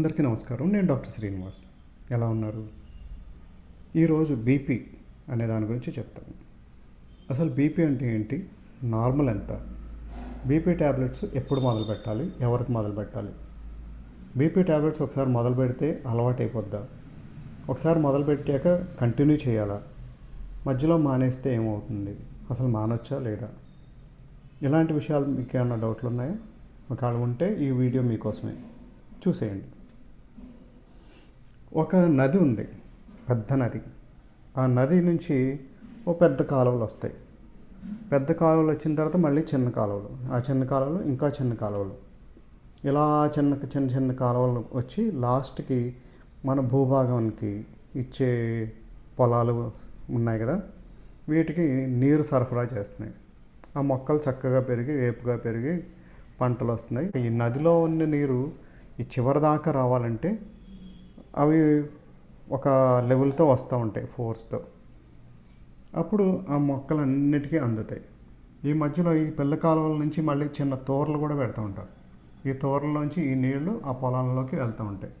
అందరికీ నమస్కారం. నేను డాక్టర్ శ్రీనివాస్. ఎలా ఉన్నారు? ఈరోజు బీపీ అనే దాని గురించి చెప్తాను అసలు బీపీ అంటే ఏంటి? నార్మల్ ఎంత? బీపీ ట్యాబ్లెట్స్ ఎప్పుడు మొదలు పెట్టాలి? ఎవరికి మొదలు పెట్టాలి? బీపీ ట్యాబ్లెట్స్ ఒకసారి మొదలు పెడితే అలవాటు అయిపోద్దా? ఒకసారి మొదలు పెట్టాక కంటిన్యూ చేయాలా? మధ్యలో మానేస్తే ఏమవుతుంది? అసలు మానొచ్చా లేదా? ఇలాంటి విషయాలు మీకు ఏమైనా డౌట్లు ఉన్నాయా ఒకవేళ ఉంటే ఈ వీడియో మీకోసమే. చూసేయండి. ఒక నది ఉంది పెద్ద నది. ఆ నది నుంచి ఓ పెద్ద కాలువలు వస్తాయి. పెద్ద కాలువలు వచ్చిన తర్వాత మళ్ళీ చిన్న కాలువలు. ఆ చిన్న కాలువలు ఇంకా చిన్న కాలువలు. ఇలా చిన్న చిన్న చిన్న కాలువలు వచ్చి లాస్ట్కి మన భూభాగానికి ఇచ్చే పొలాలు ఉన్నాయి కదా వీటికి నీరు సరఫరా చేస్తున్నాయి. ఆ మొక్కలు చక్కగా పెరిగి వేపుగా పెరిగి పంటలు వస్తున్నాయి. ఈ నదిలో ఉన్న నీరు ఈ చివరి దాకా రావాలంటే అవి ఒక లెవెల్తో వస్తూ ఉంటాయి ఫోర్స్తో. అప్పుడు ఆ మొక్కలన్నిటికీ అందుతాయి. ఈ మధ్యలో ఈ పిల్ల కాలువల నుంచి మళ్ళీ చిన్న తోరలు కూడా పెడుతూ ఉంటారు. ఈ తోరలోంచి ఈ నీళ్ళు ఆ పొలాల్లోకి వెళ్తూ ఉంటాయి.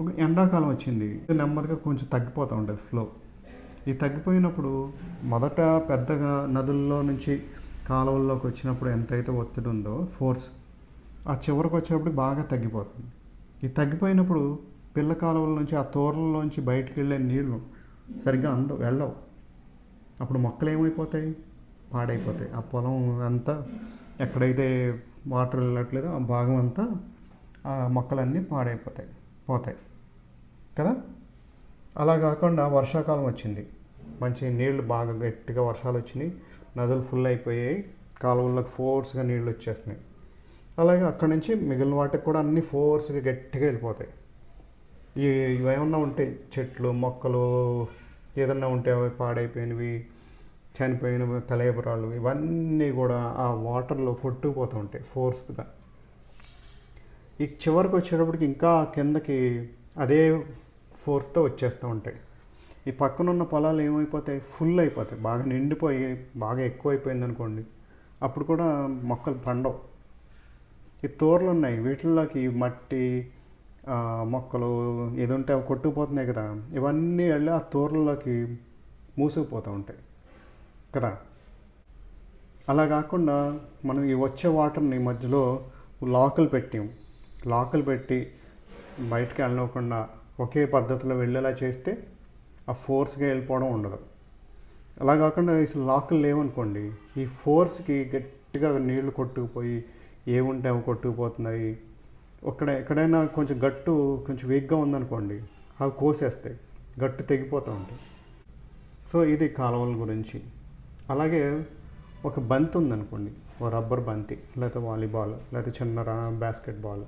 ఒక ఎండాకాలం వచ్చింది. ఇది నెమ్మదిగా కొంచెం తగ్గిపోతూ ఉంటుంది ఫ్లో. ఈ తగ్గిపోయినప్పుడు మొదట పెద్దగా నదుల్లో నుంచి కాలువల్లోకి వచ్చినప్పుడు ఎంతైతే ఒత్తిడి ఉందో ఫోర్స్ ఆ చివరికి వచ్చేటప్పుడు బాగా తగ్గిపోతుంది. ఈ తగ్గిపోయినప్పుడు పిల్ల కాలువల నుంచి ఆ తోరలలోంచి బయటికి వెళ్ళే నీళ్ళు సరిగ్గా అంద వెళ్ళవు. అప్పుడు మొక్కలు ఏమైపోతాయి పాడైపోతాయి. ఆ పొలం అంతా ఎక్కడైతే వాటర్ వెళ్ళట్లేదో ఆ భాగం అంతా ఆ మొక్కలన్నీ పాడైపోతాయి పోతాయి. కదా? అలా కాకుండా వర్షాకాలం వచ్చింది. మంచి నీళ్ళు బాగా గట్టిగా వర్షాలు వచ్చినాయి. నదులు ఫుల్ అయిపోయాయి. కాలువల్లోకి ఫోర్స్గా నీళ్ళు వచ్చేస్తున్నాయి. అలాగే అక్కడి నుంచి మిగిలిన వాటికి కూడా అన్ని ఫోర్స్గా గట్టిగా వెళ్ళిపోతాయి. ఈ ఇవేమన్నా ఉంటాయి చెట్లు మొక్కలు ఏదన్నా ఉంటే అవి పాడైపోయినవి చనిపోయినవి కలేబరాలు ఇవన్నీ కూడా ఆ వాటర్లో కొట్టుకుపోతూ ఉంటాయి ఫోర్స్గా ఈ చివరికి వచ్చేటప్పటికి ఇంకా కిందకి అదే ఫోర్స్తో వచ్చేస్తూ ఉంటాయి. ఈ పక్కన ఉన్న పొలాలు ఏమైపోతాయి? ఫుల్ అయిపోతాయి. బాగా నిండిపోయి బాగా ఎక్కువ అయిపోయింది అనుకోండి అప్పుడు కూడా మొక్కలు పండవు. ఈ తోరలు ఉన్నాయి వీటిల్లోకి మట్టి మొక్కలు ఏదుంటే అవి కొట్టుకుపోతున్నాయి కదా ఇవన్నీ వెళ్ళి ఆ తోరల్లోకి మూసుకుపోతూ ఉంటాయి కదా. అలా కాకుండా మనం ఈ వచ్చే వాటర్ని మధ్యలో లాకులు పెట్టాం. లాకులు పెట్టి బయటకు వెళ్ళకుండా ఒకే పద్ధతిలో వెళ్ళేలా చేస్తే ఆ ఫోర్స్గా వెళ్ళిపోవడం ఉండదు. అలా కాకుండా అసలు లాకులు లేవనుకోండి ఈ ఫోర్స్కి గట్టిగా నీళ్ళు కొట్టుకుపోయి ఏముంటే అవి కొట్టుకుపోతున్నాయి ఒక్కడ ఎక్కడైనా కొంచెం గట్టు కొంచెం వీక్గా ఉందనుకోండి అవి కోసేస్తాయి గట్టు తెగిపోతూ ఉంటాయి సో ఇది కాలువల గురించి. అలాగే ఒక బంతి ఉందనుకోండి ఓ రబ్బర్ బంతి లేకపోతే వాలీబాల్ లేకపోతే చిన్న రా బాస్కెట్ బాల్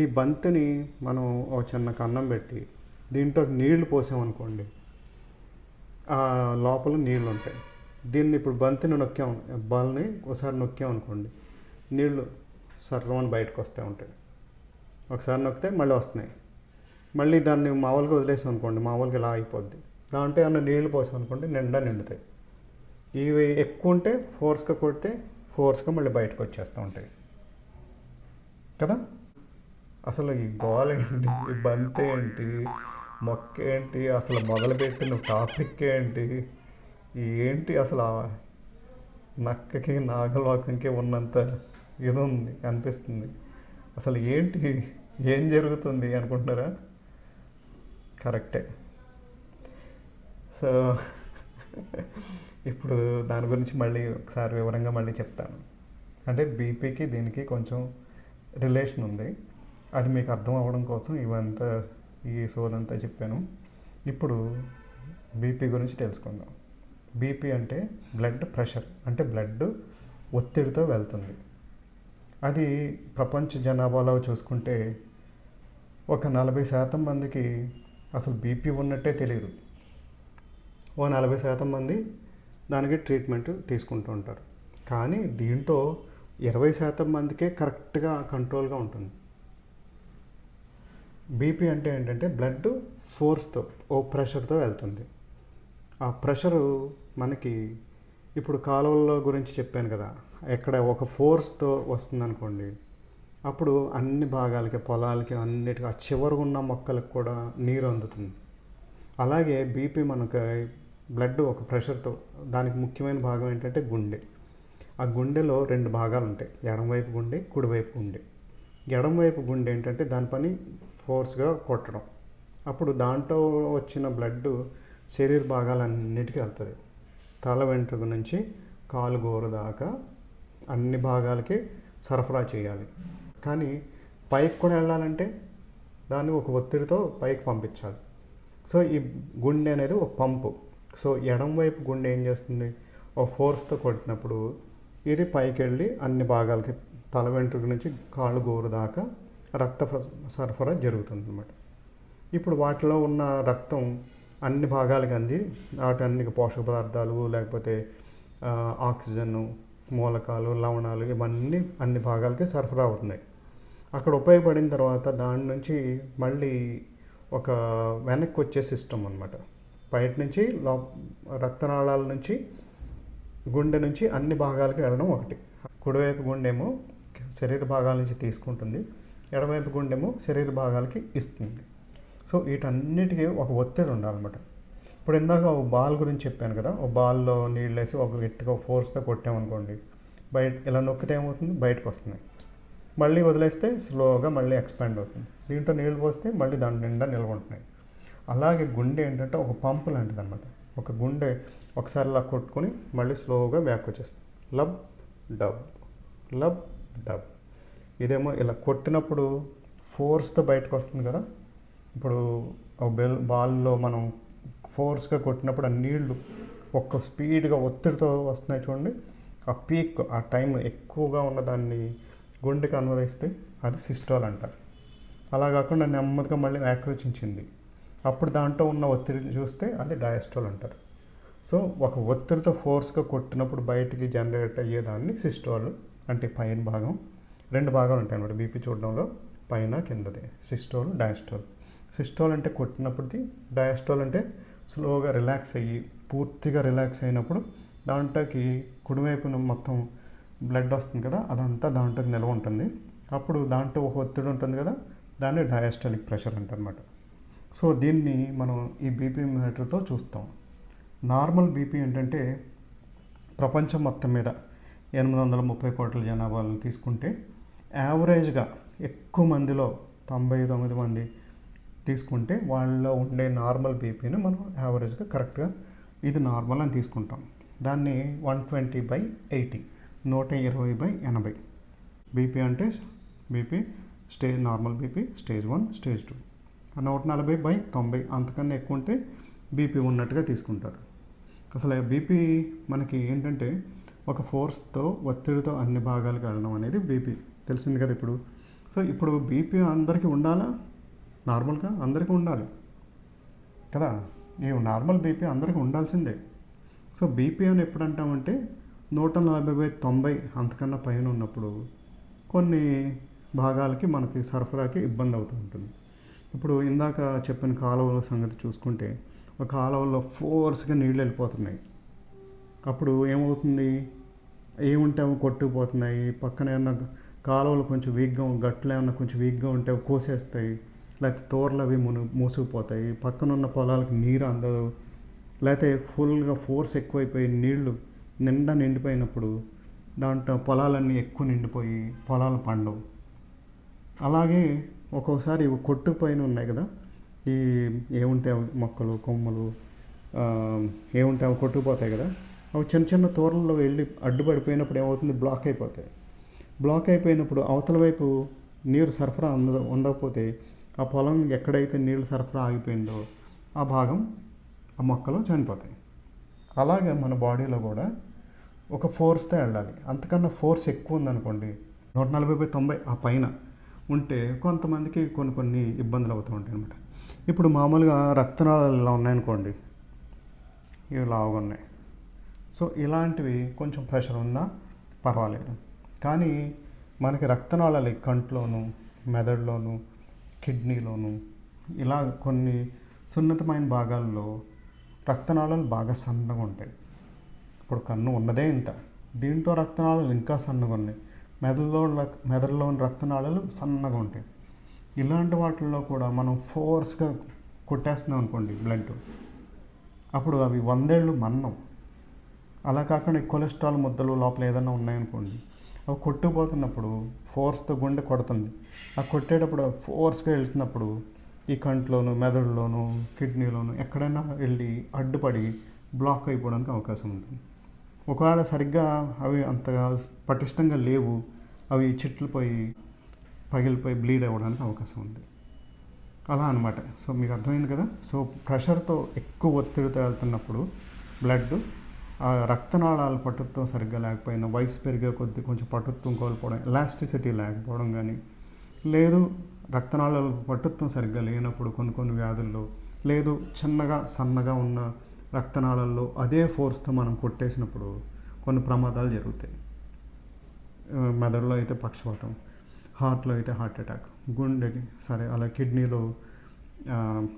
ఈ బంతిని మనం ఒక చిన్న కన్నం పెట్టి దీంట్లో నీళ్ళు పోసామనుకోండి ఆ లోపల నీళ్ళు ఉంటాయి దీన్ని ఇప్పుడు బంతిని నొక్కాం బాల్ని ఒకసారి నొక్కాం అనుకోండి నీళ్ళు సర్రమని బయటకు వస్తూ ఉంటాయి. ఒకసారి నొక్కితే మళ్ళీ వస్తున్నాయి. మళ్ళీ దాన్ని మామూలుగా వదిలేసాం అనుకోండి మామూలుగా ఇలా అయిపోద్ది. దాంట్లో ఏమన్నా నీళ్ళు పోసాం అనుకోండి నిండా నిండుతాయి. ఇవి ఎక్కువ ఉంటే ఫోర్స్గా కొడితే ఫోర్స్గా మళ్ళీ బయటకు వచ్చేస్తూ ఉంటాయి. కదా? అసలు ఈ గోల ఏంటి? ఈ బంతి ఏంటి? మొక్క ఏంటి? అసలు మొదలుపెట్టిన టాపిక్ ఏంటి? ఏంటి అసలు నక్కకి నాగలోకంకి ఉన్నంత ఇది ఉంది అనిపిస్తుంది. అసలు ఏంటి ఏం జరుగుతుంది అనుకుంటున్నారా? కరెక్టే. సో ఇప్పుడు దాని గురించి మళ్ళీ ఒకసారి వివరంగా మళ్ళీ చెప్తాను. అంటే బీపీకి దీనికి కొంచెం రిలేషన్ ఉంది. అది మీకు అర్థం అవ్వడం కోసం ఇవంతా ఈ సోదంతా చెప్పాను. ఇప్పుడు బీపీ గురించి తెలుసుకుందాం. బీపీ అంటే బ్లడ్ ప్రెషర్ అంటే బ్లడ్ ఒత్తిడితో వెళ్తుంది. అది ప్రపంచ జనాభాలో చూసుకుంటే ఒక నలభై శాతం మందికి అసలు బీపీ ఉన్నట్టే తెలియదు. ఓ నలభై శాతం మంది దానికి ట్రీట్మెంట్ తీసుకుంటూ ఉంటారు. కానీ దీంట్లో ఇరవై శాతం మందికే కరెక్ట్గా కంట్రోల్గా ఉంటుంది. బీపీ అంటే ఏంటంటే బ్లడ్ ఫోర్స్తో ఓ ప్రెషర్తో వెళ్తుంది. ఆ ప్రెషరు మనకి ఇప్పుడు కాలువల గురించి చెప్పాను కదా ఎక్కడ ఒక ఫోర్స్తో వస్తుందనుకోండి అప్పుడు అన్ని భాగాలకి పొలాలకి అన్నిటికీ ఆ చివరకు ఉన్న మొక్కలకు కూడా నీరు అందుతుంది. అలాగే బీపీ మనకు బ్లడ్ ఒక ప్రెషర్తో దానికి ముఖ్యమైన భాగం ఏంటంటే గుండె. ఆ గుండెలో రెండు భాగాలు ఉంటాయి ఎడమవైపు గుండె కుడివైపు గుండె. ఎడమవైపు గుండె ఏంటంటే దాని పని ఫోర్స్గా కొట్టడం. అప్పుడు దాంట్లో వచ్చిన బ్లడ్ శరీర భాగాలన్నిటికీ వెళ్తుంది. తల వెంట్రుక నుంచి కాలు గోరు దాకా అన్ని భాగాలకి సరఫరా చేయాలి. కానీ పైకి కూడా వెళ్ళాలంటే దాన్ని ఒక ఒత్తిడితో పైకి పంపించాలి. సో ఈ గుండె అనేది ఒక పంపు. సో ఎడం వైపు గుండె ఏం చేస్తుంది? ఒక ఫోర్స్తో కొట్టినప్పుడు ఇది పైకి వెళ్ళి అన్ని భాగాలకి తల వెంట్రుక నుంచి కాళ్ళు గోరు దాకా రక్త సరఫరా జరుగుతుంది అన్నమాట ఇప్పుడు వాటిలో ఉన్న రక్తం అన్ని భాగాలకి అంది. వాటన్నికి అన్ని పోషక పదార్థాలు లేకపోతే ఆక్సిజన్ మూలకాలు లవణాలు ఇవన్నీ అన్ని భాగాలకి సరఫరా అవుతున్నాయి. అక్కడ ఉపయోగపడిన తర్వాత దాని నుంచి మళ్ళీ ఒక వెనక్కి వచ్చే సిస్టమ్ అనమాట బయట నుంచి లో రక్తనాళాల నుంచి గుండె నుంచి అన్ని భాగాలకి వెళ్ళడం ఒకటి. కుడివైపు గుండెమో శరీర భాగాల నుంచి తీసుకుంటుంది. ఎడమవైపు గుండెమో శరీర భాగాలకి ఇస్తుంది. సో వీటన్నిటికీ ఒక ఒత్తిడి ఉండాలన్నమాట. ఇప్పుడు ఇందాక ఒక బాల్ గురించి చెప్పాను కదా ఒక బాల్లో నీళ్ళు వేసి ఒక గట్టిగా ఫోర్స్తో కొట్టామనుకోండి బయట ఇలా నొక్కితే ఏమవుతుంది? బయటకు వస్తున్నాయి మళ్ళీ వదిలేస్తే స్లోగా మళ్ళీ ఎక్స్పాండ్ అవుతుంది. దీంట్లో నీళ్ళు పోస్తే మళ్ళీ దాని నిండా నిలబడుతున్నాయి. అలాగే గుండె ఏంటంటే ఒక పంపు లాంటిది అనమాట ఒక గుండె ఒకసారి ఇలా కొట్టుకొని మళ్ళీ స్లోగా బ్యాక్ వచ్చేస్తుంది. Lub dub lub dub. ఇదేమో ఇలా కొట్టినప్పుడు ఫోర్స్తో బయటకు వస్తుంది కదా ఇప్పుడు బెల్ బాల్లో మనం ఫోర్స్గా కొట్టినప్పుడు ఆ నీళ్ళు ఒక్క స్పీడ్గా ఒత్తిడితో వస్తున్నాయి చూడండి. ఆ పీక్ ఆ టైం ఎక్కువగా ఉన్న దాన్ని గుండెకి అనువదిస్తే అది సిస్టోల్ అంటారు అలా కాకుండా నెమ్మదిగా మళ్ళీ ఆక్రోచించింది అప్పుడు దాంట్లో ఉన్న ఒత్తిడి చూస్తే అది డయాస్టోల్ అంటారు. సో ఒక ఒత్తిడితో ఫోర్స్గా కొట్టినప్పుడు బయటికి జనరేట్ అయ్యేదాన్ని సిస్టోల్ అంటే పైన భాగం. రెండు భాగాలు ఉంటాయి అన్నమాట బీపీ చూడడంలో పైన కిందది. Systole diastole. సిస్టోల్ అంటే కొట్టినప్పటిది డయాస్టోల్ అంటే స్లోగా రిలాక్స్ అయ్యి పూర్తిగా రిలాక్స్ అయినప్పుడు దాంట్లోకి కుడివైపున మొత్తం బ్లడ్ వస్తుంది కదా అదంతా దాంట్లోకి నిల్వ ఉంటుంది. అప్పుడు దాంట్లో ఒక ఒత్తిడి ఉంటుంది కదా దాన్ని డయాస్టాలిక్ ప్రెషర్ అంటారనమాట సో దీన్ని మనం ఈ బీపీ మీటర్తో చూస్తాం. నార్మల్ బీపీ ఏంటంటే ప్రపంచం మొత్తం మీద ఎనిమిది వందల ముప్పై కోట్ల జనాభాలను తీసుకుంటే యావరేజ్గా ఎక్కువ మందిలో తొంభై తొమ్మిది మంది తీసుకుంటే వాళ్ళలో ఉండే నార్మల్ బీపీని మనం యావరేజ్గా కరెక్ట్గా ఇది నార్మల్ అని తీసుకుంటాం. దాన్ని వన్ ట్వంటీ బై ఎయిటీ నూట ఇరవై బై ఎనభై. బీపీ అంటే BP stage normal BP stage one stage two. నూట నలభై బై తొంభై అంతకన్నా ఎక్కువ ఉంటే బీపీ ఉన్నట్టుగా తీసుకుంటారు. అసలు బీపీ మనకి ఏంటంటే ఒక ఫోర్స్తో ఒత్తిడితో అన్ని భాగాలకు వెళ్ళడం అనేది బీపీ. తెలిసింది కదా ఇప్పుడు. సో ఇప్పుడు బీపీ అందరికీ ఉండాలా? నార్మల్గా అందరికీ ఉండాలి. కదా? ఈ నార్మల్ బీపీ అందరికీ ఉండాల్సిందే. సో బీపీ అని ఎప్పుడు అంటామంటే నూట నలభై బై తొంభై అంతకన్నా పైన ఉన్నప్పుడు కొన్ని భాగాలకి మనకి సరఫరాకి ఇబ్బంది అవుతూ ఉంటుంది. ఇప్పుడు ఇందాక చెప్పిన కాలువల సంగతి చూసుకుంటే ఒక కాలువలో ఫోర్స్గా నీళ్ళు వెళ్ళిపోతున్నాయి. అప్పుడు ఏమవుతుంది? ఏముంటే అవి కొట్టుకుపోతున్నాయి. పక్కన ఏమన్నా కాలువలు కొంచెం వీక్గా గట్లు ఏమన్నా కొంచెం వీక్గా ఉంటే అవి కోసేస్తాయి. లేకపోతే తోరలు అవి మును మూసుకుపోతాయి. పక్కన ఉన్న పొలాలకు నీరు అందదు. లేకపోతే ఫుల్గా ఫోర్స్ ఎక్కువైపోయి నీళ్ళు నిండా నిండిపోయినప్పుడు దాంట్లో పొలాలన్నీ ఎక్కువ నిండిపోయి పొలాలు పండవు. అలాగే ఒక్కొక్కసారి కొట్టు పైన ఉన్నాయి కదా. ఈ ఏముంటే మొక్కలు కొమ్మలు ఏముంటాయి? ఏముంటే అవి కొట్టుకుపోతాయి కదా. అవి చిన్న చిన్న తోరల్లో వెళ్ళి అడ్డుపడిపోయినప్పుడు ఏమవుతుంది? బ్లాక్ అయిపోతాయి. బ్లాక్ అయిపోయినప్పుడు అవతల వైపు నీరు సరఫరా అంద ఉండకపోతే ఆ పొలం ఎక్కడైతే నీళ్ళు సరఫరా ఆగిపోయిందో ఆ భాగం ఆ మొక్కలు చనిపోతాయి. అలాగే మన బాడీలో కూడా ఒక ఫోర్స్తో వెళ్ళాలి. అంతకన్నా ఫోర్స్ ఎక్కువ ఉందనుకోండి నూట నలభై బై తొంభై ఆ పైన ఉంటే కొంతమందికి కొన్ని కొన్ని ఇబ్బందులు అవుతూ ఉంటాయి అనమాట ఇప్పుడు మామూలుగా రక్తనాళాలు ఇలా ఉన్నాయనుకోండి ఇవి లావుగా ఉన్నాయి. సో ఇలాంటివి కొంచెం ప్రెషర్ ఉన్నా పర్వాలేదు. కానీ మనకి రక్తనాళాలు కంట్లోను మెదడులోను కిడ్నీలోను ఇలా కొన్ని సున్నితమైన భాగాల్లో రక్తనాళాలు బాగా సన్నగా ఉంటాయి. ఇప్పుడు కన్ను ఉన్నదే ఇంత. దీంట్లో రక్తనాళాలు ఇంకా సన్నగా ఉన్నాయి. మెదడులో రక్- మెదడులోని రక్తనాళాలు సన్నగా ఉంటాయి. ఇలాంటి వాటిల్లో కూడా మనం ఫోర్స్గా కొట్టేస్తున్నాం అనుకోండి బ్లడ్. అప్పుడు అవి వందేళ్ళు మన్నం. అలా కాకుండా కొలెస్ట్రాల్ ముద్దలు లోపల ఏదైనా ఉన్నాయనుకోండి అవి కొట్టుకుపోతున్నప్పుడు ఫోర్స్తో గుండె కొడుతుంది. ఆ కొట్టేటప్పుడు ఫోర్స్గా వెళ్తున్నప్పుడు ఈ కంట్లోను మెదడులోను కిడ్నీలోను ఎక్కడైనా వెళ్ళి అడ్డుపడి బ్లాక్ అయిపోవడానికి అవకాశం ఉంటుంది. ఒకవేళ సరిగ్గా అవి అంతగా పటిష్టంగా లేవు అవి చిట్లిపోయి పగిలిపోయి బ్లీడ్ అవ్వడానికి అవకాశం ఉంది. అలా అనమాట సో మీకు అర్థమైంది కదా? సో ప్రెషర్తో ఎక్కువ ఒత్తిడితో వెళ్తున్నప్పుడు బ్లడ్ ఆ రక్తనాళాల పటుత్వం సరిగ్గా లేకపోయినా వయసు పెరిగే కొద్దీ కొంచెం పటుత్వం కోల్పోవడం ఎలాస్టిసిటీ లేకపోవడం కానీ లేదు రక్తనాళాల పటుత్వం సరిగ్గా లేనప్పుడు కొన్ని కొన్ని వ్యాధుల్లో లేదు చిన్నగా సన్నగా ఉన్న రక్తనాళాల్లో అదే ఫోర్స్తో మనం కొట్టేసినప్పుడు కొన్ని ప్రమాదాలు జరుగుతాయి. మెదడులో అయితే పక్షపాతం హార్ట్లో అయితే హార్ట్ అటాక్ గుండెకి సరే అలా కిడ్నీలో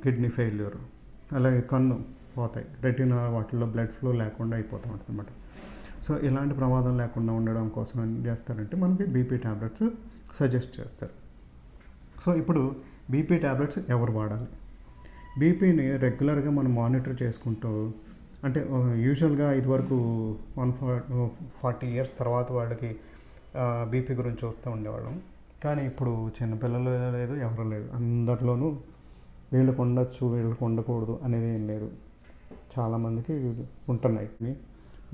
కిడ్నీ ఫెయిల్యూర్ అలాగే కన్ను పోతాయి. రెటీనా వాటిల్లో బ్లడ్ ఫ్లో లేకుండా అయిపోతూ ఉంటుంది అనమాట సో ఇలాంటి ప్రమాదం లేకుండా ఉండడం కోసం ఏం చేస్తారంటే మనకి బీపీ ట్యాబ్లెట్స్ సజెస్ట్ చేస్తారు. సో ఇప్పుడు బీపీ ట్యాబ్లెట్స్ ఎవరు వాడాలి? బీపీని రెగ్యులర్గా మనం మానిటర్ చేసుకుంటూ అంటే యూజువల్గా ఇదివరకు వన్ ఫార్టీ ఇయర్స్ తర్వాత వాళ్ళకి బీపీ గురించి చూస్తూ ఉండేవాళ్ళం. కానీ ఇప్పుడు చిన్నపిల్లలు లేదు ఎవరు లేదు. అందరిలోనూ వీళ్ళకు ఉండొచ్చు వీళ్ళకు ఉండకూడదు అనేది ఏం లేదు. చాలామందికి ఉంటున్నాయి.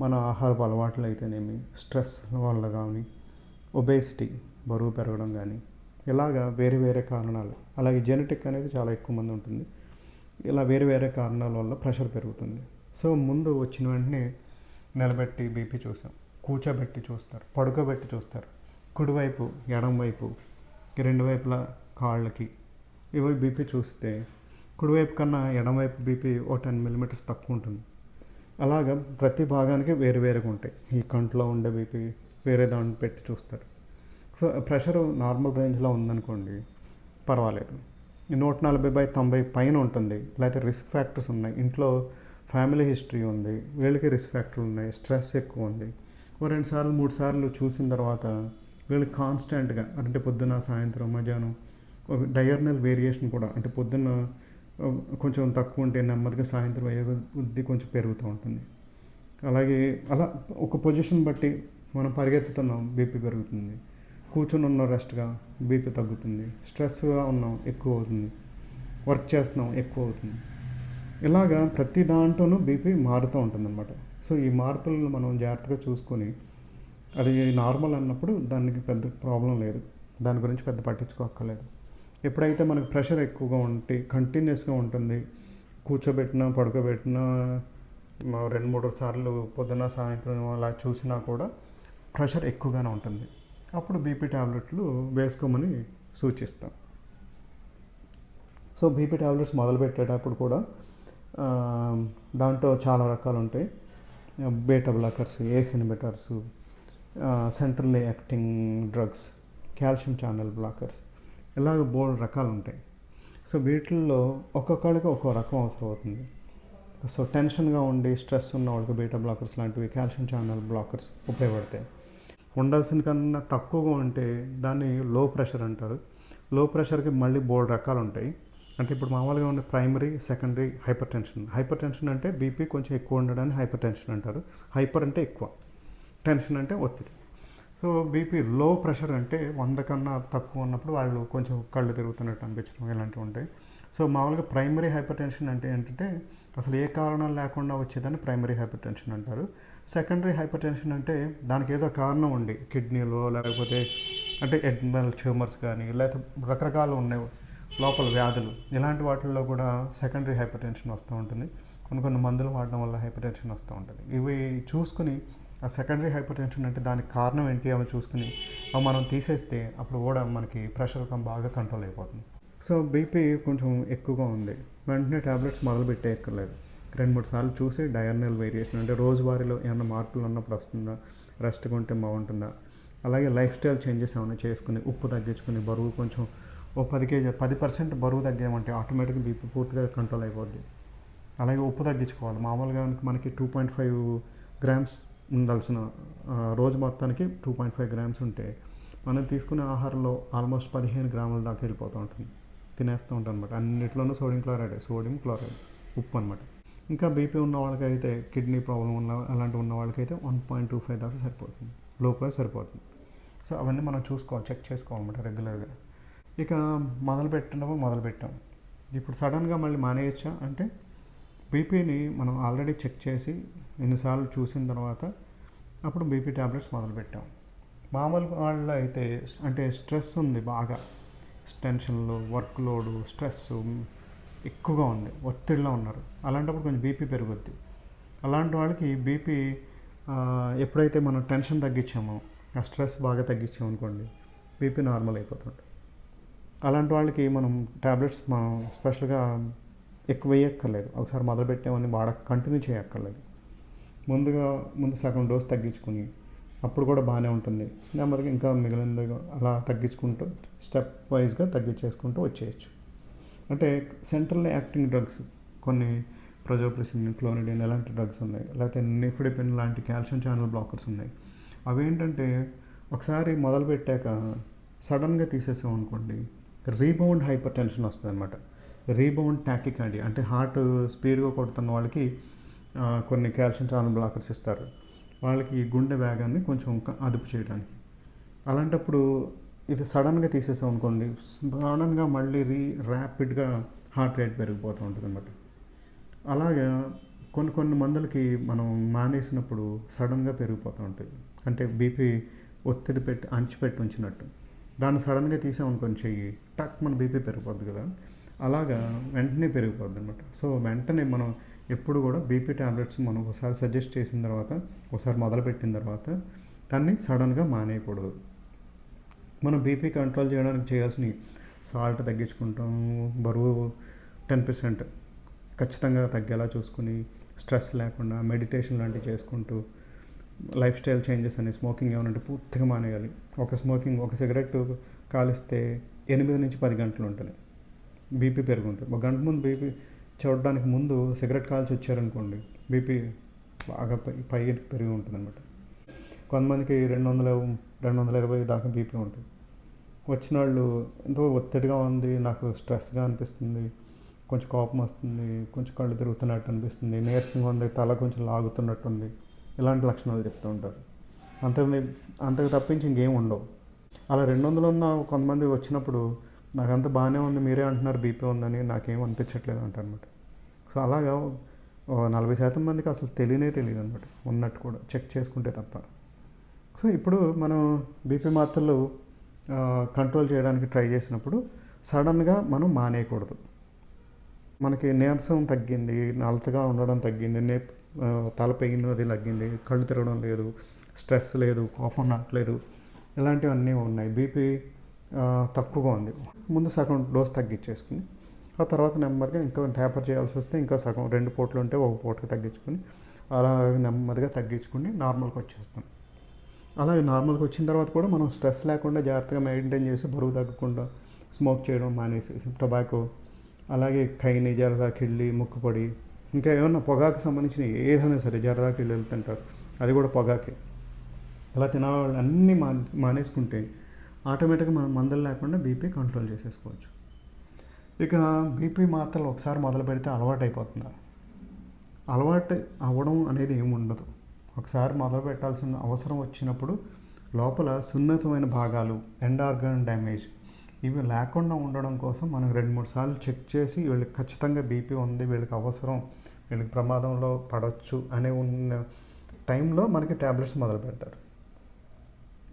మన ఆహారపు అలవాట్లు అయితేనేమి స్ట్రెస్ వల్ల కానీ ఒబేసిటీ బరువు పెరగడం కానీ ఇలాగా వేరే వేరే కారణాలు అలాగే జెనెటిక్ అనేది చాలా ఎక్కువ మంది ఉంటుంది. ఇలా వేరే వేరే కారణాల వల్ల ప్రెషర్ పెరుగుతుంది. సో ముందు వచ్చిన వెంటనే నిలబెట్టి బీపీ చూసాం. కూర్చోబెట్టి చూస్తారు. పడుకోబెట్టి చూస్తారు. కుడివైపు ఎడంవైపు రెండు వైపులా కాళ్ళకి ఇవి బీపీ చూస్తే కుడివైపు కన్నా ఎడమవైపు బీపీ ఓ టెన్ మిల్లీమీటర్స్ తక్కువ ఉంటుంది. అలాగా ప్రతి భాగానికి వేరు వేరుగా ఉంటాయి. ఈ కంట్లో ఉండే బీపీ వేరే దాన్ని పెట్టి చూస్తారు. సో ప్రెషర్ నార్మల్ రేంజ్లో ఉందనుకోండి పర్వాలేదు. నూట నలభై బై తొంభై పైన ఉంటుంది. లేకపోతే రిస్క్ ఫ్యాక్టర్స్ ఉన్నాయి. ఇంట్లో ఫ్యామిలీ హిస్టరీ ఉంది. వీళ్ళకి రిస్క్ ఫ్యాక్టర్లు ఉన్నాయి. స్ట్రెస్ ఎక్కువ ఉంది. ఓ రెండు సార్లు మూడు సార్లు చూసిన తర్వాత వీళ్ళకి కాన్స్టెంట్గా అంటే పొద్దున సాయంత్రం మధ్యాహ్నం ఒక డయర్నల్ వేరియేషన్ కూడా అంటే పొద్దున్న కొంచెం తక్కువ ఉంటే నెమ్మదిగా సాయంత్రం అయ్యే కొద్దీ కొంచెం పెరుగుతూ ఉంటుంది. అలాగే అలా ఒక పొజిషన్ బట్టి మనం పరిగెత్తుతున్నాం బీపీ పెరుగుతుంది. కూర్చొని ఉన్న రెస్ట్గా బీపీ తగ్గుతుంది. స్ట్రెస్గా ఉన్నాం ఎక్కువ అవుతుంది. వర్క్ చేస్తున్నాం ఎక్కువ అవుతుంది. ఇలాగా ప్రతి దాంట్లోనూ బీపీ మారుతూ ఉంటుందన్నమాట. సో ఈ మార్పులను మనం జాగ్రత్తగా చూసుకొని అది నార్మల్ అన్నప్పుడు దానికి పెద్ద ప్రాబ్లం లేదు. దాని గురించి పెద్ద పట్టించుకోక్కర్లేదు. ఎప్పుడైతే మనకు ప్రెషర్ ఎక్కువగా ఉంటే కంటిన్యూస్గా ఉంటుంది కూర్చోబెట్టినా పడుకోబెట్టినా రెండు మూడు సార్లు పొద్దున సాయంత్రం అలా చూసినా కూడా ప్రెషర్ ఎక్కువగానే ఉంటుంది. అప్పుడు బీపీ ట్యాబ్లెట్లు వేసుకోమని సూచిస్తాం. సో బీపీ ట్యాబ్లెట్స్ మొదలు పెట్టేటప్పుడు కూడా దాంట్లో చాలా రకాలు ఉంటాయి. Beta blockers ACE central acting drugs calcium channel blockers ఇలాగ బోల్డ్ రకాలు ఉంటాయి సో వీటిల్లో ఒక్కొక్కడికి ఒక్కో రకం అవసరం అవుతుంది సో టెన్షన్గా ఉండి స్ట్రెస్ ఉన్న వాళ్ళకి బీటా బ్లాకర్స్ లాంటివి కాల్షియం ఛానల్ బ్లాకర్స్ ఉపయోగపడతాయి. ఉండాల్సిన కన్నా తక్కువగా ఉంటే దాన్ని లో ప్రెషర్ అంటారు. లో ప్రెషర్కి మళ్ళీ బోల్డ్ రకాలు ఉంటాయి అంటే ఇప్పుడు మామూలుగా ఉండే primary secondary hypertension hypertension అంటే బీపీ కొంచెం ఎక్కువ ఉండడాన్ని హైపర్ టెన్షన్ అంటారు. హైపర్ అంటే ఎక్కువ. టెన్షన్ అంటే ఒత్తిడి. సో బీపీ లో ప్రెషర్ అంటే వంద కన్నా తక్కువ ఉన్నప్పుడు వాళ్ళు కొంచెం కళ్ళు తిరుగుతున్నట్టు అనిపించడం ఇలాంటివి ఉంటాయి. సో మామూలుగా ప్రైమరీ హైపర్ టెన్షన్ అంటే ఏంటంటే అసలు ఏ కారణం లేకుండా వచ్చేదాన్ని ప్రైమరీ హైపర్ టెన్షన్ అంటారు. సెకండరీ హైపర్ టెన్షన్ అంటే దానికి ఏదో కారణం ఉండి కిడ్నీలో లేకపోతే అంటే ఎడ్నల్ ట్యూమర్స్ కానీ లేకపోతే రకరకాలు ఉన్నాయి లోపల వ్యాధులు. ఇలాంటి వాటిల్లో కూడా సెకండరీ హైపర్ టెన్షన్ వస్తూ ఉంటుంది. కొన్ని కొన్ని మందులు వాడడం వల్ల హైపర్ టెన్షన్ వస్తూ ఉంటుంది. ఇవి చూసుకుని ఆ సెకండరీ హైపర్ టెన్షన్ అంటే దానికి కారణం ఏంటి అవి చూసుకుని అవి మనం తీసేస్తే అప్పుడు కూడా మనకి ప్రెషర్ బాగా కంట్రోల్ అయిపోతుంది. సో బీపీ కొంచెం ఎక్కువగా ఉంది. వెంటనే ట్యాబ్లెట్స్ మొదలు పెట్టే ఎక్కర్లేదు రెండు మూడు సార్లు చూసి డయర్నల్ వేరియేషన్ అంటే రోజువారీలో ఏమైనా మార్పులు ఉన్నప్పుడు వస్తుందా? రెస్ట్గా ఉంటే బాగుంటుందా? అలాగే లైఫ్ స్టైల్ చేంజెస్ ఏమైనా చేసుకుని ఉప్పు తగ్గించుకుని బరువు కొంచెం ఓ పది కేజీ పది పర్సెంట్ బరువు తగ్గామంటే ఆటోమేటిక్గా బీపీ పూర్తిగా కంట్రోల్ అయిపోద్ది. అలాగే ఉప్పు తగ్గించుకోవాలి. మామూలుగా మనకి టూ పాయింట్ ఫైవ్ గ్రామ్స్ ఉండాల్సిన రోజు మొత్తానికి టూ పాయింట్ ఫైవ్ గ్రామ్స్ ఉంటే మనం తీసుకునే ఆహారంలో ఆల్మోస్ట్ పదిహేను గ్రాముల దాకా వెళ్ళిపోతూ ఉంటుంది. తినేస్తూ ఉంటాం అనమాట అన్నిట్లోనూ సోడియం క్లోరైడ్ సోడియం క్లోరైడ్ ఉప్పు అనమాట ఇంకా బీపీ ఉన్న వాళ్ళకైతే కిడ్నీ ప్రాబ్లం ఉన్న అలాంటి ఉన్న వాళ్ళకైతే వన్ పాయింట్ టూ ఫైవ్ దాకా సరిపోతుంది. లోపల సరిపోతుంది. సో అవన్నీ మనం చూసుకోవాలి చెక్ చేసుకోవాలన్నమాట రెగ్యులర్గా ఇక మొదలు పెట్టినప్పుడు మొదలు పెట్టాం ఇప్పుడు సడన్గా మళ్ళీ మానేయచ్చా? అంటే బీపీని మనం ఆల్రెడీ చెక్ చేసి ఎన్నిసార్లు చూసిన తర్వాత అప్పుడు బీపీ ట్యాబ్లెట్స్ మొదలుపెట్టాం. మామూలు వాళ్ళు అయితే అంటే స్ట్రెస్ ఉంది బాగా. టెన్షన్లు వర్క్ లోడు స్ట్రెస్ ఎక్కువగా ఉంది. ఒత్తిడిలో ఉన్నారు. అలాంటప్పుడు కొంచెం బీపీ పెరుగుద్ది. అలాంటి వాళ్ళకి బీపీ ఎప్పుడైతే మనం టెన్షన్ తగ్గించామో ఆ స్ట్రెస్ బాగా తగ్గించామనుకోండి బీపీ నార్మల్ అయిపోతుంది అలాంటి వాళ్ళకి మనం ట్యాబ్లెట్స్ మనం స్పెషల్గా ఎక్కువ వేయక్కర్లేదు ఒకసారి మొదలుపెట్టామని వాడ కంటిన్యూ చేయక్కర్లేదు. ముందుగా ముందు సగం డోస్ తగ్గించుకుని అప్పుడు కూడా బాగానే ఉంటుంది. నెమ్మదిగా ఇంకా మిగిలిన అలా తగ్గించుకుంటూ స్టెప్ వైజ్గా తగ్గించేసుకుంటూ వచ్చేయచ్చు. అంటే సెంట్రల్ యాక్టింగ్ డ్రగ్స్ కొన్ని ప్రజోప్రెసిన్ క్లోనిడిన్ ఇలాంటి డ్రగ్స్ ఉన్నాయి. లేకపోతే నిఫిడిపిన్ లాంటి కాల్షియం ఛానల్ బ్లాకర్స్ ఉన్నాయి. అవేంటంటే ఒకసారి మొదలు పెట్టాక సడన్గా తీసేసాం అనుకోండి రీబౌండ్ హైపర్ టెన్షన్ వస్తుంది అనమాట రీబౌండ్ ట్యాకికాండి అంటే హార్ట్ స్పీడ్గా కొడుతున్న వాళ్ళకి కొన్ని కాల్షియం ఛానల్ బ్లాకర్స్ ఇస్తారు. వాళ్ళకి గుండె వేగాన్ని కొంచెం అదుపు చేయడానికి. అలాంటప్పుడు ఇది సడన్గా తీసేసాం అనుకోండి సడన్గా మళ్ళీ రీ ర్యాపిడ్గా హార్ట్ రేట్ పెరిగిపోతూ ఉంటుంది అనమాట అలాగే కొన్ని కొన్ని మందులకి మనం మానేసినప్పుడు సడన్గా పెరిగిపోతూ ఉంటుంది అంటే బీపీ ఒత్తిడి పెట్టి అణిచిపెట్టి ఉంచినట్టు. దాన్ని సడన్గా తీసామనుకొని చెయ్యి టక్ మన బీపీ పెరిగిపోద్ది కదా. అలాగా వెంటనే పెరిగిపోద్ది అనమాట సో వెంటనే మనం ఎప్పుడు కూడా బీపీ ట్యాబ్లెట్స్ మనం ఒకసారి సజెస్ట్ చేసిన తర్వాత ఒకసారి మొదలుపెట్టిన తర్వాత దాన్ని సడన్గా మానేయకూడదు. మనం బీపీ కంట్రోల్ చేయడానికి చేయాల్సిన సాల్ట్ తగ్గించుకుంటాం బరువు టెన్ పర్సెంట్ ఖచ్చితంగా తగ్గేలా చూసుకుని స్ట్రెస్ లేకుండా మెడిటేషన్ లాంటివి చేసుకుంటూ లైఫ్ స్టైల్ చేంజెస్ అని స్మోకింగ్ ఏమైనా ఉంటే పూర్తిగా మానేయాలి. ఒక స్మోకింగ్ ఒక సిగరెట్ కాలిస్తే ఎనిమిది నుంచి పది గంటలు ఉంటుంది. బీపీ పెరుగుంటుంది. ఒక గంట ముందు బీపీ చూడడానికి ముందు సిగరెట్ కాల్చి వచ్చారనుకోండి బీపీ బాగా పై పై పెరిగి ఉంటుంది అనమాట కొంతమందికి రెండు వందల రెండు వందల ఇరవై దాకా బీపీ ఉంటుంది. వచ్చిన వాళ్ళు ఎంతో ఒత్తిడిగా ఉంది నాకు స్ట్రెస్గా అనిపిస్తుంది కొంచెం కోపం వస్తుంది కొంచెం కళ్ళు తిరుగుతున్నట్టు అనిపిస్తుంది నీరసంగా ఉంది తల కొంచెం లాగుతున్నట్టుంది ఇలాంటి లక్షణాలు చెప్తూ ఉంటారు. అంత అంతకు తప్పించి ఇంకేం ఉండవు. అలా రెండు వందలు ఉన్న కొంతమంది వచ్చినప్పుడు నాకంతా బాగానే ఉంది మీరే అంటున్నారు బీపీ ఉందని నాకేం అనిపించట్లేదు అంట అనమాట సో అలాగా నలభై శాతం మందికి అసలు తెలియనే తెలియదు అనమాట ఉన్నట్టు కూడా చెక్ చేసుకుంటే తప్ప. సో ఇప్పుడు మనం బీపీ మాత్రలు కంట్రోల్ చేయడానికి ట్రై చేసినప్పుడు సడన్గా మనం మానేయకూడదు. మనకి నీరసం తగ్గింది నలతగా ఉండడం తగ్గింది నే తల పెయిన్ అది తగ్గింది కళ్ళు తిరగడం లేదు స్ట్రెస్ లేదు కోపం రావట్లేదు ఇలాంటివన్నీ ఉన్నాయి. బీపీ తక్కువగా ఉంది. ముందు సగం డోస్ తగ్గించేసుకుని ఆ తర్వాత నెమ్మదిగా ఇంకా ట్యాపర్ చేయాల్సి వస్తే ఇంకా సగం రెండు పూటలు ఉంటే ఒక పూటకి తగ్గించుకుని అలా నెమ్మదిగా తగ్గించుకుని నార్మల్కి వచ్చేస్తాం. అలాగే నార్మల్కి వచ్చిన తర్వాత కూడా మనం స్ట్రెస్ లేకుండా జాగ్రత్తగా మెయింటైన్ చేసి బరువు తగ్గకుండా స్మోక్ చేయడం మానేసి టొబాకో అలాగే కైని జరదా కిళ్ళి ముక్కుపొడి ఇంకా ఏమన్నా పొగాకు సంబంధించిన ఏదైనా సరే జరదా కిళ్ళి వెళ్తుంటారు అది కూడా పొగాకే. ఇలా తినవాళ్ళు అన్నీ మా మానేసుకుంటే ఆటోమేటిక్గా మనం మందులు లేకుండా బీపీ కంట్రోల్ చేసేసుకోవచ్చు. ఇక బీపీ మాత్రలు ఒకసారి మొదలు పెడితే అలవాటు అయిపోతుంది? అలవాటు అవ్వడం అనేది ఏమి ఉండదు. ఒకసారి మొదలు పెట్టాల్సిన అవసరం వచ్చినప్పుడు లోపల సున్నితమైన భాగాలు ఎండ్ ఆర్గాన్ డ్యామేజ్ ఇవి లేకుండా ఉండడం కోసం మనం రెండు మూడు సార్లు చెక్ చేసి వీళ్ళకి ఖచ్చితంగా బీపీ ఉంది వీళ్ళకి అవసరం వీళ్ళకి ప్రమాదంలో పడవచ్చు అనే ఉన్న టైంలో మనకి ట్యాబ్లెట్స్ మొదలు పెడతారు.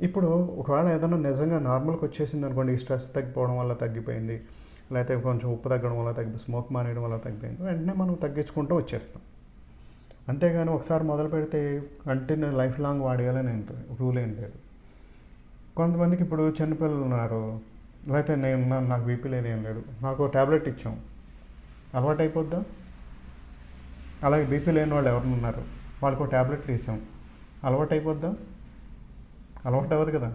ఇప్పుడు ఒకవేళ ఏదైనా నిజంగా నార్మల్కి వచ్చేసింది అనుకోండి ఈ స్ట్రెస్ తగ్గిపోవడం వల్ల తగ్గిపోయింది లేకపోతే కొంచెం ఉప్పు తగ్గడం వల్ల తగ్గి స్మోక్ మానేయడం వల్ల తగ్గిపోయింది వెంటనే మనం తగ్గించుకుంటూ వచ్చేస్తాం. అంతేగాని ఒకసారి మొదలు పెడితే కంటిన్యూ లైఫ్ లాంగ్ వాడేయాలని రూల్ ఏం లేదు. కొంతమందికి ఇప్పుడు చిన్నపిల్లలు ఉన్నారు లేకపోతే నేను నాకు బీపీ లేదు ఏం లేదు నాకు ట్యాబ్లెట్ ఇచ్చాం అలవాటు అయిపోద్దా అలాగే బీపీ లేని వాళ్ళు ఎవరు ఉన్నారు వాళ్ళకు ట్యాబ్లెట్లు ఇచ్చాం అలవాటు అయిపోద్దా అలవాటు అవ్వదు కదా.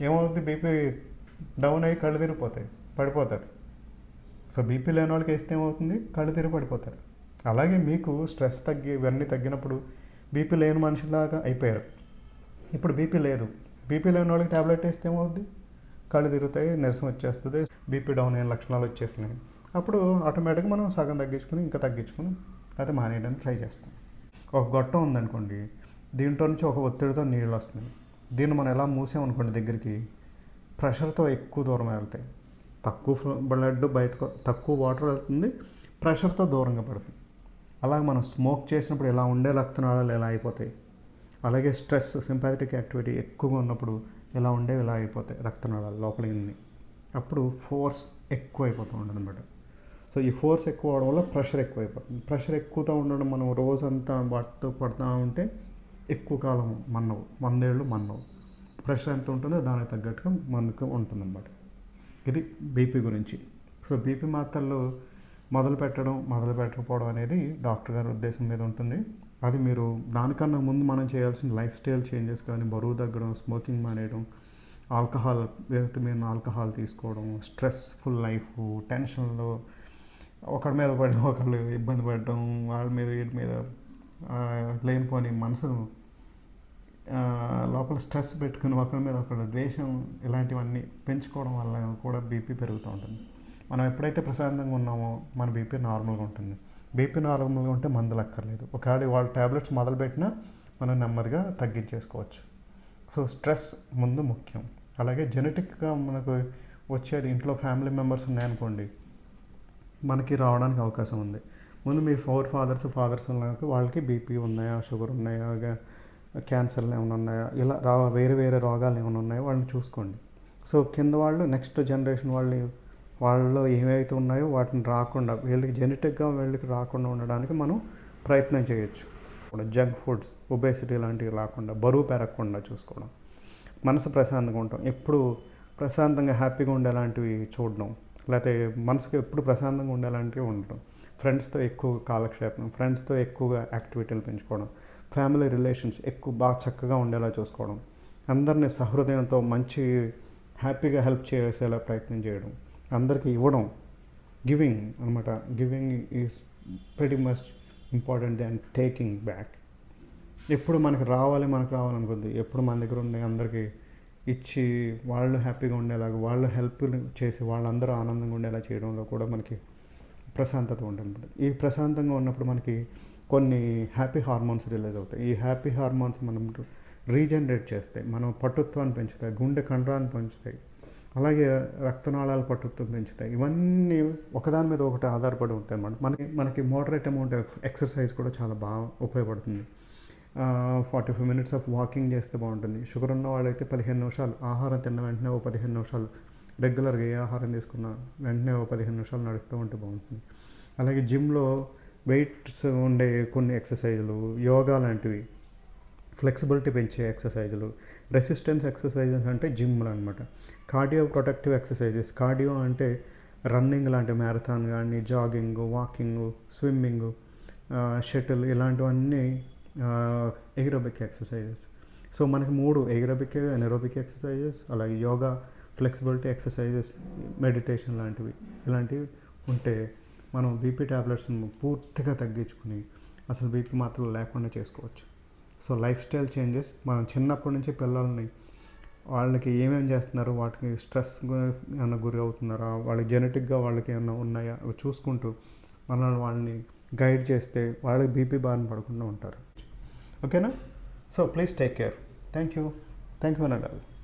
ఏమవుతుంది? బీపీ డౌన్ అయ్యి కళ్ళు తిరిగిపోతాయి పడిపోతారు. సో బీపీ లేని వాళ్ళకి వేస్తే ఏమవుతుంది? కళ్ళు తిరిగి పడిపోతారు. అలాగే మీకు స్ట్రెస్ తగ్గి ఇవన్నీ తగ్గినప్పుడు బీపీ లేని మనిషిలాగా అయిపోయారు. ఇప్పుడు బీపీ లేదు. బీపీ లేని వాళ్ళకి ట్యాబ్లెట్ వేస్తే ఏమవుద్ది? కళ్ళు తిరుగుతాయి నీరసం వచ్చేస్తుంది బీపీ డౌన్ అయిన లక్షణాలు వచ్చేస్తున్నాయి అప్పుడు ఆటోమేటిక్గా మనం సగం తగ్గించుకుని ఇంకా తగ్గించుకుని అయితే మానేయడానికి ట్రై చేస్తాం. ఒక గొట్టం ఉందనుకోండి దీంట్లో నుంచి ఒక ఒత్తిడితో నీళ్ళు వస్తున్నాయి దీన్ని మనం ఎలా మూసామనుకోండి దగ్గరికి ప్రెషర్తో ఎక్కువ దూరం వెళ్తాయి. తక్కువ బ్లడ్ బయటకు తక్కువ వాటర్ వెళ్తుంది ప్రెషర్తో దూరంగా పడుతుంది అలాగే మనం స్మోక్ చేసినప్పుడు ఇలా ఉండే రక్తనాళాలు ఎలా అయిపోతాయి? అలాగే స్ట్రెస్ సింపాథటిక్ యాక్టివిటీ ఎక్కువగా ఉన్నప్పుడు ఇలా ఉండేవి ఇలా అయిపోతాయి రక్తనాళాలు లోపలికి అప్పుడు ఫోర్స్ ఎక్కువ అయిపోతూ ఉంటుంది అనమాట సో ఈ ఫోర్స్ ఎక్కువ అవడం వల్ల ప్రెషర్ ఎక్కువ అయిపోతుంది ప్రెషర్ ఎక్కువతో ఉండడం మనం రోజంతా వాటితో పడుతూ ఉంటే ఎక్కువ కాలం మన్నవు వందేళ్ళు మన్నవు. ప్రెషర్ ఎంత ఉంటుందో దానికి తగ్గట్టుగా మనకు ఉంటుందన్నమాట. ఇది బీపీ గురించి. సో బీపీ మాత్రలు మొదలు పెట్టడం మొదలు పెట్టకపోవడం అనేది డాక్టర్ గారి ఉద్దేశం మీద ఉంటుంది. అది మీరు దానికన్నా ముందు మనం చేయాల్సిన లైఫ్ స్టైల్ చేంజెస్ కానీ బరువు తగ్గడం స్మోకింగ్ మానేయడం ఆల్కహాల్ మీద ఆల్కహాల్ తీసుకోవడం స్ట్రెస్ఫుల్ లైఫ్ టెన్షన్లో ఒకరి మీద పడి ఒకళ్ళు ఇబ్బంది పడడం వాళ్ళ మీద వీటి మీద లేనిపోని మనసును లోపల స్ట్రెస్ పెట్టుకుని ఒకరి మీద ఒకరి ద్వేషం ఇలాంటివన్నీ పెంచుకోవడం వల్ల కూడా బీపీ పెరుగుతూ ఉంటుంది. మనం ఎప్పుడైతే ప్రశాంతంగా ఉన్నామో మన బీపీ నార్మల్గా ఉంటుంది. బీపీ నార్మల్గా ఉంటే మందులు అక్కర్లేదు. ఒకవేళ వాళ్ళ ట్యాబ్లెట్స్ మొదలుపెట్టినా మనం నెమ్మదిగా తగ్గించేసుకోవచ్చు. సో స్ట్రెస్ ముందు ముఖ్యం. అలాగే జెనెటిక్గా మనకు వచ్చేది ఇంట్లో ఫ్యామిలీ మెంబర్స్ ఉన్నాయనుకోండి మనకి రావడానికి అవకాశం ఉంది. ముందు మీ ఫోర్ ఫాదర్స్ ఫాదర్స్ ఉన్నాక వాళ్ళకి బీపీ ఉన్నాయా షుగర్ ఉన్నాయా క్యాన్సర్లు ఏమైనా ఉన్నాయా? ఇలా రా వేరే వేరే రోగాలు ఏమైనా ఉన్నాయో? వాళ్ళని చూసుకోండి. సో కింద వాళ్ళు నెక్స్ట్ జనరేషన్ వాళ్ళు వాళ్ళలో ఏమైతే ఉన్నాయో వాటిని రాకుండా వీళ్ళకి జెనెటిక్గా వీళ్ళకి రాకుండా ఉండడానికి మనం ప్రయత్నం చేయొచ్చు. జంక్ ఫుడ్స్ ఒబేసిటీ లాంటివి రాకుండా బరువు పెరగకుండా చూసుకోవడం. మనసు ప్రశాంతంగా ఉండటం. ఎప్పుడు ప్రశాంతంగా హ్యాపీగా ఉండేలాంటివి చూడడం. లేకపోతే మనసుకు ఎప్పుడు ప్రశాంతంగా ఉండేలాంటివి ఉండటం. ఫ్రెండ్స్తో ఎక్కువ కాలక్షేపం ఫ్రెండ్స్తో ఎక్కువగా యాక్టివిటీలు పెంచుకోవడం. ఫ్యామిలీ రిలేషన్స్ ఎక్కువ బాగా చక్కగా ఉండేలా చూసుకోవడం. అందరినీ సహృదయంతో మంచి హ్యాపీగా హెల్ప్ చేసేలా ప్రయత్నం చేయడం. అందరికీ ఇవ్వడం. గివింగ్ అనమాట giving is very much important than taking back. ఎప్పుడు మనకు రావాలి మనకు రావాలనుకుంది. ఎప్పుడు మన దగ్గర ఉండే అందరికీ ఇచ్చి వాళ్ళు హ్యాపీగా ఉండేలాగా వాళ్ళు హెల్ప్ చేసి వాళ్ళందరూ ఆనందంగా ఉండేలా చేయడంలో కూడా మనకి ప్రశాంతత ఉంటుంది. ఈ ప్రశాంతంగా ఉన్నప్పుడు మనకి కొన్ని హ్యాపీ హార్మోన్స్ రిలీజ్ అవుతాయి. ఈ హ్యాపీ హార్మోన్స్ మనం రీజనరేట్ చేస్తాయి. మనం పటుత్వాన్ని పెంచుతాయి గుండె కండరాన్ని పెంచుతాయి అలాగే రక్తనాళాల పటుత్వం పెంచుతాయి. ఇవన్నీ ఒకదాని మీద ఒకటి ఆధారపడి ఉంటాయి అన్నమాట. మనకి మనకి మోడరేట్ అమౌంట్ ఆఫ్ ఎక్సర్సైజ్ కూడా చాలా బాగా ఉపయోగపడుతుంది. Forty five minutes of walking చేస్తే బాగుంటుంది. షుగర్ ఉన్న వాళ్ళైతే పదిహేను నిమిషాలు ఆహారం తిన్న వెంటనే ఓ పదిహేను నిమిషాలు రెగ్యులర్గా ఏ ఆహారం తీసుకున్నా వెంటనే ఓ పదిహేను నిమిషాలు నడుస్తూ ఉంటే బాగుంటుంది. అలాగే జిమ్లో వెయిట్స్ ఉండే కొన్ని ఎక్సర్సైజులు యోగా లాంటివి ఫ్లెక్సిబిలిటీ పెంచే ఎక్సర్సైజులు రెసిస్టెన్స్ ఎక్సర్సైజెస్ అంటే జిమ్లు అనమాట కార్డియో ప్రొటెక్టివ్ ఎక్సర్సైజెస్. కార్డియో అంటే రన్నింగ్ లాంటి మ్యారథాన్ కానీ జాగింగ్ వాకింగ్ స్విమ్మింగ్ షటిల్ ఇలాంటివన్నీ ఎయిరోబిక్ ఎక్సర్సైజెస్. సో మనకి మూడు ఎయిరోబిక్ ఎనరోబిక్ ఎక్సర్సైజెస్ అలాగే యోగా ఫ్లెక్సిబిలిటీ ఎక్సర్సైజెస్ మెడిటేషన్ లాంటివి ఇలాంటివి ఉంటే మనం బీపీ ట్యాబ్లెట్స్ని పూర్తిగా తగ్గించుకుని అసలు బీపీ మాత్రం లేకుండా చేసుకోవచ్చు. So lifestyle changes. మనం చిన్నప్పటి నుంచి పిల్లల్ని వాళ్ళకి ఏమేమి చేస్తున్నారు వాటికి స్ట్రెస్ ఏమైనా గురి అవుతున్నారా వాళ్ళకి జెనెటిక్గా వాళ్ళకి ఏమైనా ఉన్నాయా అవి చూసుకుంటూ మనల్ని వాళ్ళని గైడ్ చేస్తే వాళ్ళకి బీపీ బారిన పడకుండా ఉంటారు. ఓకేనా? So please take care. Thank you thank you అన్నాడు